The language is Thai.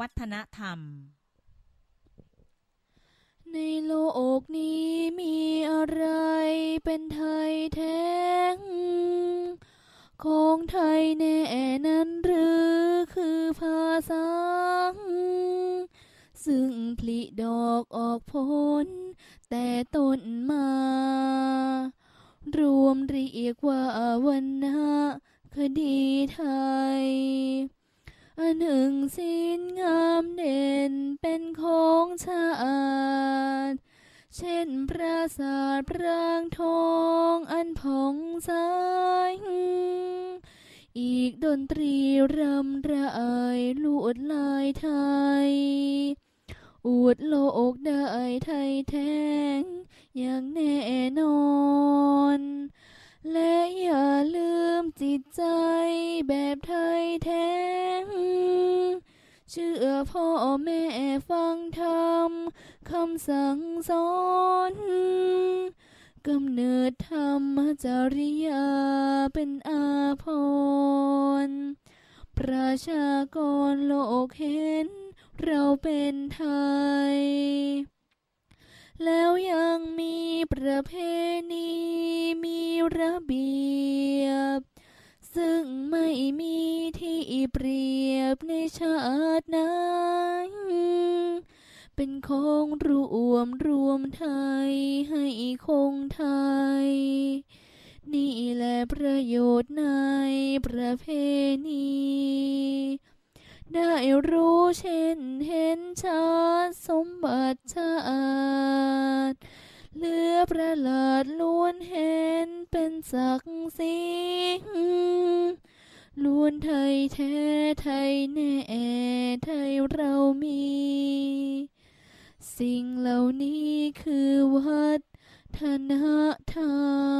วัฒนธรรม ในโลกนี้มีอะไรเป็นไทยแท้งของไทยแน่นั้นหรือคือภาษา ซึ่งผลิดอกออกผล แต่ต้นมา รวมเรียกว่าวันนะคดีไทย หนึ่งสินงามเด่นเป็นของชาติเช่นปราสาทปรางทองอันผ่องใสอีกดนตรีรำไรลวดลายไทยอวดโลกได้ไทยแท้งอย่างแน่นอน และอย่าลืมจิตใจแบบไทยแท้ เชื่อพ่อแม่ฟังธรรมคำสั่งสอนกำเนิดธรรมจริยาเป็นอาภรณ์ประชากรโลกเห็นเราเป็นไทย แล้วยังมีประเพณีมีระเบียบ ซึ่งไม่มี เปรียบในชาตินั้นเป็นของรวมรวมไทยให้คงไทย นี่แหละประโยชน์ในประเพณีได้รู้เช่นเห็นชัดสมบัติชาติเหลือประหลาดล้วนเห็นเป็นศักดิ์ศรี วนไทยแท้ไทยแน่ไทยเรามี สิ่งเหล่านี้คือวัฒนธรรม